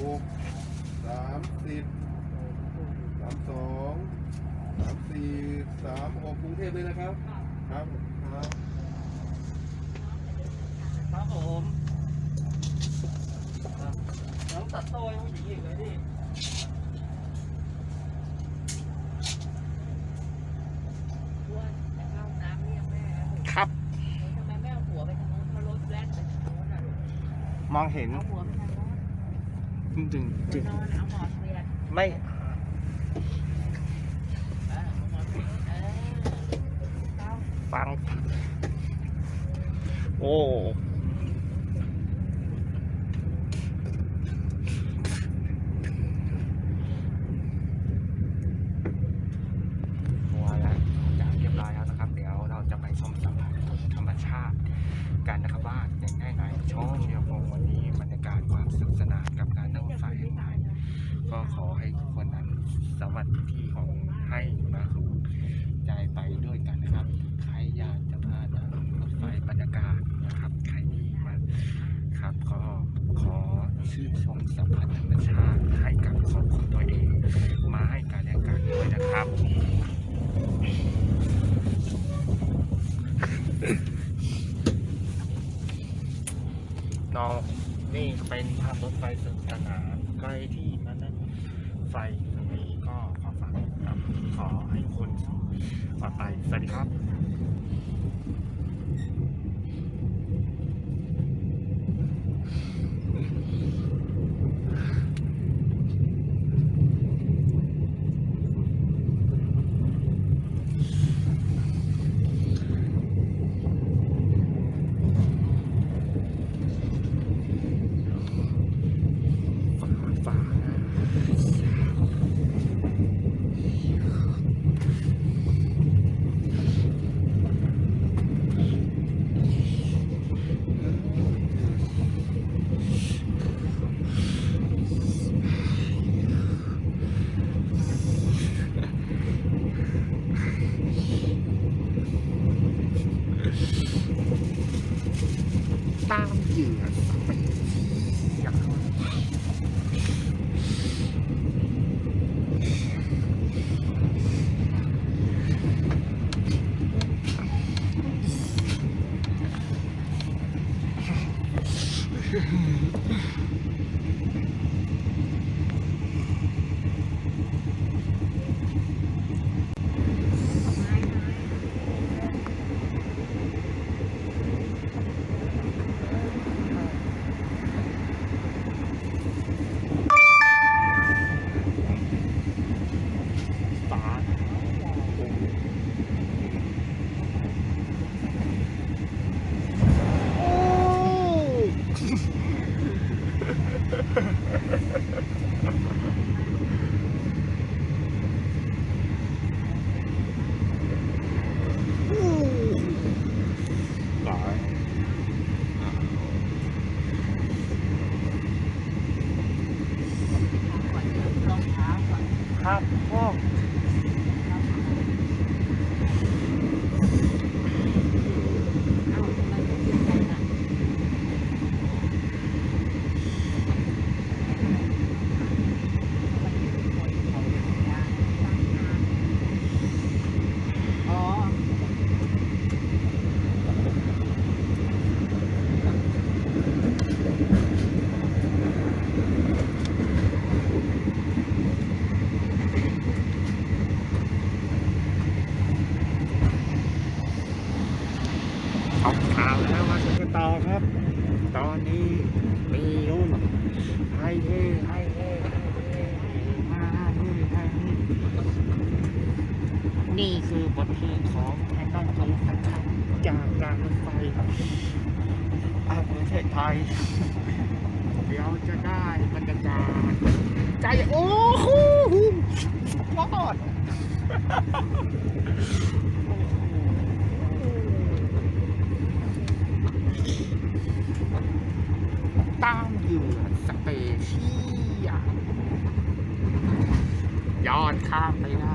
หกสามสิบสามสองสามสี่สามหกกรุงเทพเลยนะครับ ครับครับครับผมครับน้องตัดโต้ให้ผู้หญิงอีกเลยดิว่าจะเข้าน้ำเรียกแม่แล้วลูกครับทำไมแม่เอาหัวไปทางโน้นเพราะรถแล่นไปทางโน้นน่ะลูกมองเห็น เอาหัวไปทางโน้น จริงจริงจะนอนเอาหมอนเปลี่ยนไม่ปัง โอ้ หัวแล้วจากเรียบร้อยแล้วนะครับ เดี๋ยวเราจะไปชมสัมผัสธรรมชาติกันนะครับว่ายังไงไหนชมเดี๋ยวคงวันนี้บรรยากาศความสนุกสนานกับการนั่งรถไฟของไทยก็ขอให้ทุกคนนั้นสวัสดีของให้มาสู่ใจไปด้วยกันนะครับ ใครอยากจะมานั่งรถไฟบรรยากาศนะครับ ใครที่มาครับก็ขอชื่นชมสัมผัสธรรมชาติให้กับของของตัวเอง มาให้การแรงการด้วยนะครับ น้องนี่เป็นทางรถไฟสนุกสนานใครที่มานั่งไฟตรงนี้ก็ขอฝากครับขอให้คนปลอดภัยสวัสดีครับ ฟ้าฟ้า ตามเหยื่อไปอย่างฟ้าโอ้ตาย ก่อนรองเท้าก่อน ครับพ่อ เอ้าทำไมไม่เปลี่ยนใจล่ะอ๋อ เอาข่าวแล้วมาชมกันต่อครับ ตอนนี้มีรุ่นไฮเฮไฮเฮไฮเฮมาเฮไฮเฮนี่คือบ ทเพลงของแคนนอนโจนะครับจากการรถไฟอาประเทศไทย เดี๋ยวจะได้บรรยากาศใจโอ้โหยอดตามเหยื่อสเปเชียยอดข้ามไปได้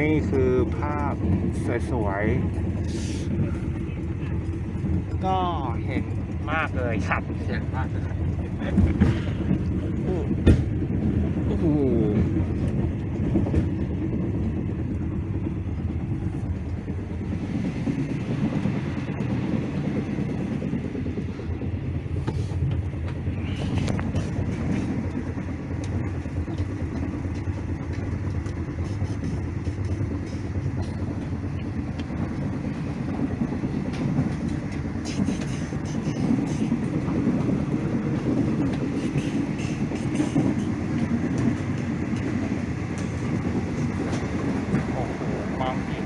นี่คือภา พสวยๆ ก็เห็นมากเลยครับเห็นมากเลยโอ้โหโอ้โหมองเห็น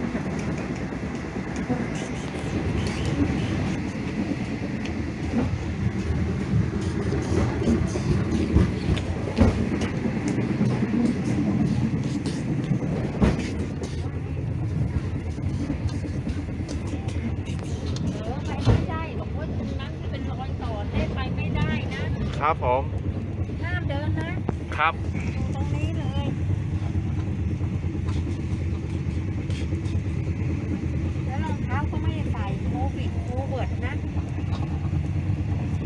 เออไปไม่ได้บอกว่าตรงนั้นที่เป็นรอยต่อให้ไปไม่ได้นะ ครับผมห้ามเดินนะครับอยู่ตรงนี้เลยแล้วรองเท้าก็ไม่ได้ใส่โควิดโคเวิร์ดนะ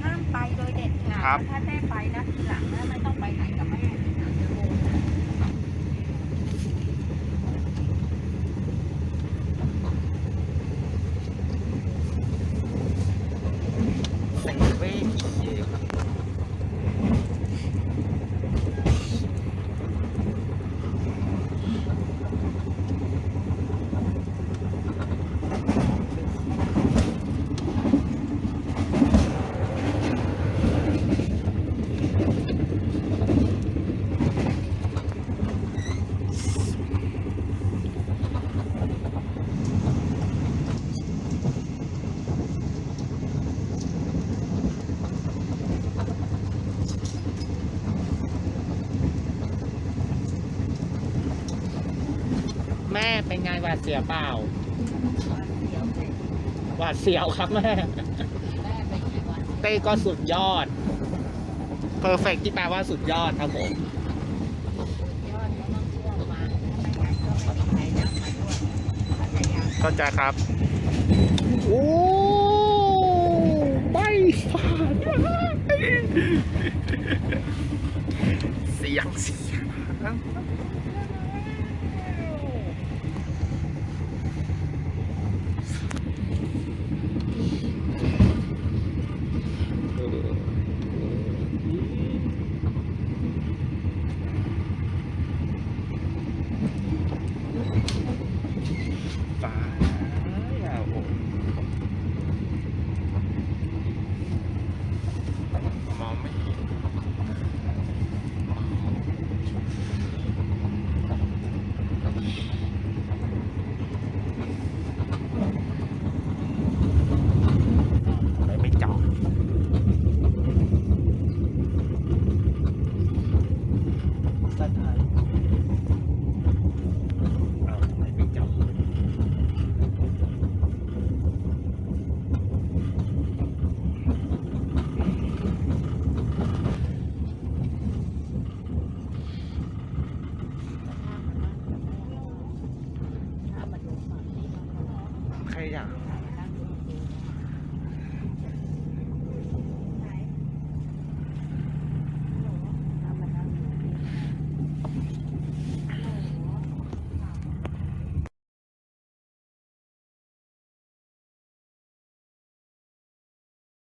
ห้ามไปโดยเด็ดขาดครับ ถ้าแม่ไปนะทีหลังนะไม่ต้องไปไหนกับแม่เดี๋ยวโดนนะเซเว่นอีเครับ แม่เป็นไงหวาดเสียวเปล่าหวาดเสียวครับแม่ เต้ก็สุดยอด เพอร์เฟกที่แปลว่าสุดยอดครับผมก็เข้าใจครับโอ้ไม่ผ่านเสียงเสียงฟ้าอย่าโอ้มองไม่เห็นทำไมไม่จอดจะถ่ายเอาทำไมไม่จอด ถ้า